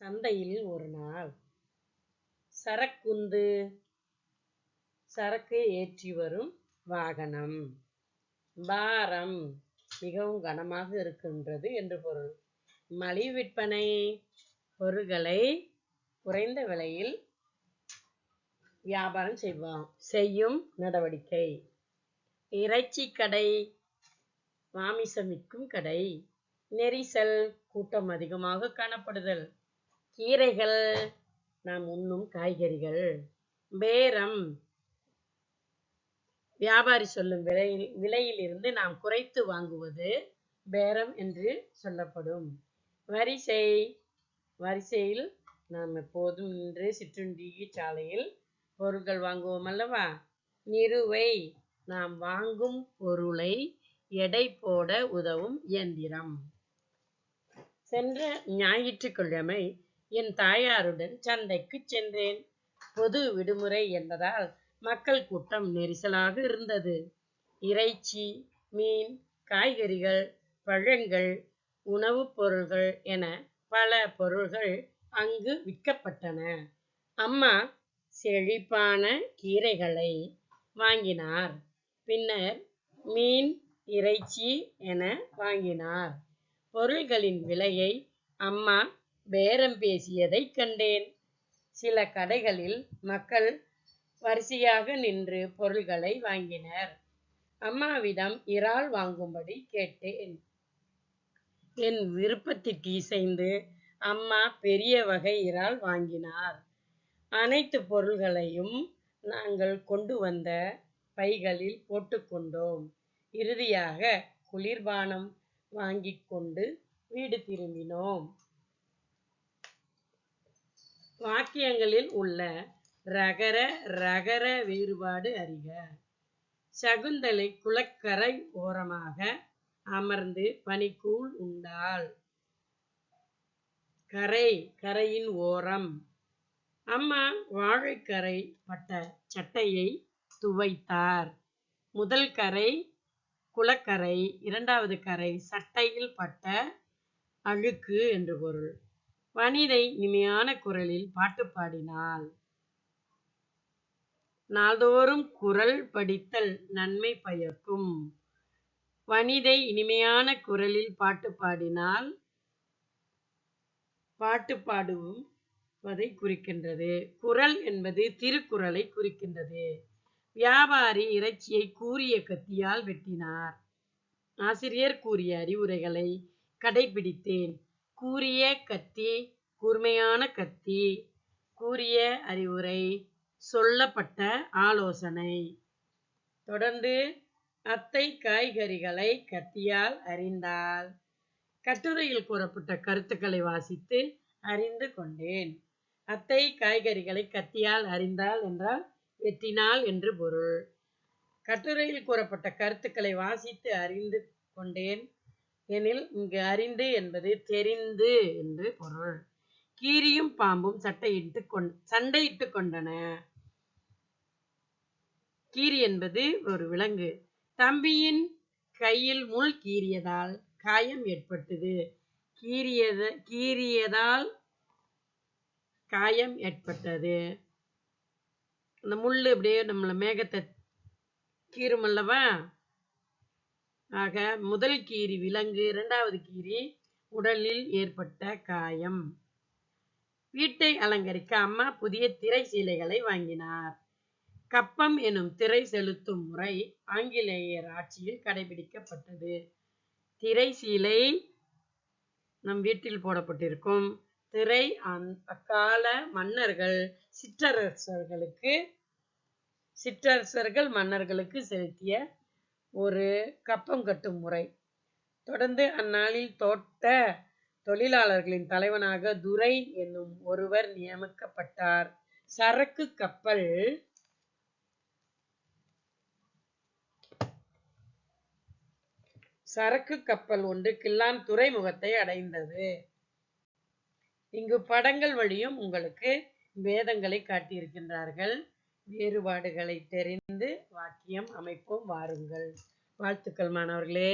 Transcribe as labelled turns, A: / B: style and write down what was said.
A: சந்தையில் ஒரு நாள் சரக்குந்து சரக்கு ஏற்றி வரும் வாகனம். பாரம் மிகவும் கனமாக இருக்கின்றது என்று பொருள். மலிவு விற்பனை பொருட்களை குறைந்த விலையில் வியாபாரம் செய்வோம் செய்யும் நடவடிக்கை. இறைச்சி கடை மாமிசம் விற்கும் கடை நெரிசல் கூட்டம் அதிகமாக காணப்படுதல். கீரைகள் நாம் உண்ணும் காய்கறிகள். பேரம். வியாபாரி சொல்லும் விலையில் விலையிலிருந்து நாம் குறைத்து வாங்குவது பேரம் என்று சொல்லப்படும். வரிசை வரிசையில் நாம் எப்போதும் நின்று சிற்றுண்டி சாலையில் பொருட்கள் வாங்குவோம் அல்லவா? நிறுவை. நாம் வாங்கும் பொருளை எடை போட உதவும் இயந்திரம். சென்ற ஞாயிற்றுக்கிழமை என் தாயாருடன் சந்தைக்கு சென்றேன். பொது விடுமுறை என்பதால் மக்கள் கூட்டம் நெரிசலாக இருந்தது. இறைச்சி மீன் காய்கறிகள் பழங்கள் உணவுப் பொருள்கள் என பல பொருள்கள் அங்கு விற்கப்பட்டன. அம்மா செழிப்பான கீரைகளை வாங்கினார். பின்னர் மீன் இறைச்சி என வாங்கினார். பொருள்களின் விலையை அம்மா பேரம் பேசியதை கண்டேன். சில கடைகளில் மக்கள் வரிசையாக நின்று பொருள்களை வாங்கினர். அம்மாவிடம் இறால் வாங்கும்படி கேட்டேன். என் விருப்பத்திற்கு இசைந்து அம்மா பெரிய வகை இறால் வாங்கினார். அனைத்து பொருள்களையும் நாங்கள் கொண்டு வந்த பைகளில் போட்டுக்கொண்டோம் இறுதியாக குளிர்பானம் வாங்கிக் கொண்டு வீடு திரும்பினோம். வாக்கியங்களில் உள்ள ரகர ரகர வேறுபாடு அறிக. சகுந்தலை குளக்கரை ஓரமாக அமர்ந்து பனிக்கூழ் உண்டாள். கரை கரையின் ஓரம். அம்மா வாழைக்கரை பட்ட சட்டையை துவைத்தார். முதல் கரை குளக்கரை இரண்டாவது கரை சட்டையில் பட்ட அழுக்கு என்று பொருள். வனிதை இனிமையான குரலில் பாட்டு பாடினாள். நாள்தோறும் குரல் படித்தல் நன்மை பயக்கும். வனிதை இனிமையான குரலில் பாட்டு பாடினால் பாட்டு பாடுவதை குறிக்கின்றது. குரல் என்பது திருக்குறளை குறிக்கின்றது. வியாபாரி இறைச்சியை கூறிய கத்தியால் வெட்டினார். ஆசிரியர் கூறிய அறிவுரைகளை கடைபிடித்தேன். கூரிய கத்தி கூர்மையான கத்தி கூறிய அறிவுரை சொல்லப்பட்ட ஆலோசனை. தொடர்ந்து அத்தை காய்கறிகளை கத்தியால் அறிந்தால் கட்டுரையில் கூறப்பட்ட கருத்துக்களை வாசித்து அறிந்து கொண்டேன். அத்தை காய்கறிகளை கத்தியால் அறிந்தால் என்றால் வெட்டினாள் என்று பொருள். கட்டுரையில் கூறப்பட்ட கருத்துக்களை வாசித்து அறிந்து கொண்டேன். எனில் இங்கு அறிந்து என்பது தெரிந்து என்று பொருள். கீரியும் பாம்பும் சட்டையிட்டு கொண் சண்டையிட்டு கொண்டன. கீரி என்பது ஒரு விலங்கு. தம்பியின் கையில் முள் கீறியதால் காயம் ஏற்பட்டது. கீறியத கீறியதால் காயம் ஏற்பட்டது. அந்த முள் அப்படியே நம்மளை மேகத்தை கீறுமல்லவா அல்லவா? ஆக முதல் கீரி விலங்கு இரண்டாவது கீரி உடலில் ஏற்பட்ட காயம். வீட்டை அலங்கரிக்க அம்மா புதிய திரை சீலைகளை வாங்கினார். கப்பம் எனும் திரை செலுத்தும் முறை ஆங்கிலேயர் ஆட்சியில் கடைபிடிக்கப்பட்டது. திரை சீலை நம் வீட்டில் போடப்பட்டிருக்கும். திரை அந் அக்கால மன்னர்கள் சிற்றரசர்களுக்கு சிற்றரசர்கள் மன்னர்களுக்கு செலுத்திய ஒரு கப்பம் கட்டும் முறை. தொடர்ந்து அந்நாளில் தோட்ட தொழிலாளர்களின் தலைவனாக துரை என்னும் ஒருவர் நியமிக்கப்பட்டார். சரக்கு கப்பல். சரக்கு கப்பல் ஒன்று கில்லான் துறைமுகத்தை அடைந்தது. இங்கு படங்கள் வழியும் உங்களுக்கு வேதங்களை காட்டியிருக்கின்றார்கள். வேறுபாடுகளை தெரிந்து வாக்கியம் அமைப்போம் வாருங்கள். வாழ்த்துக்கள் மாணவர்களே.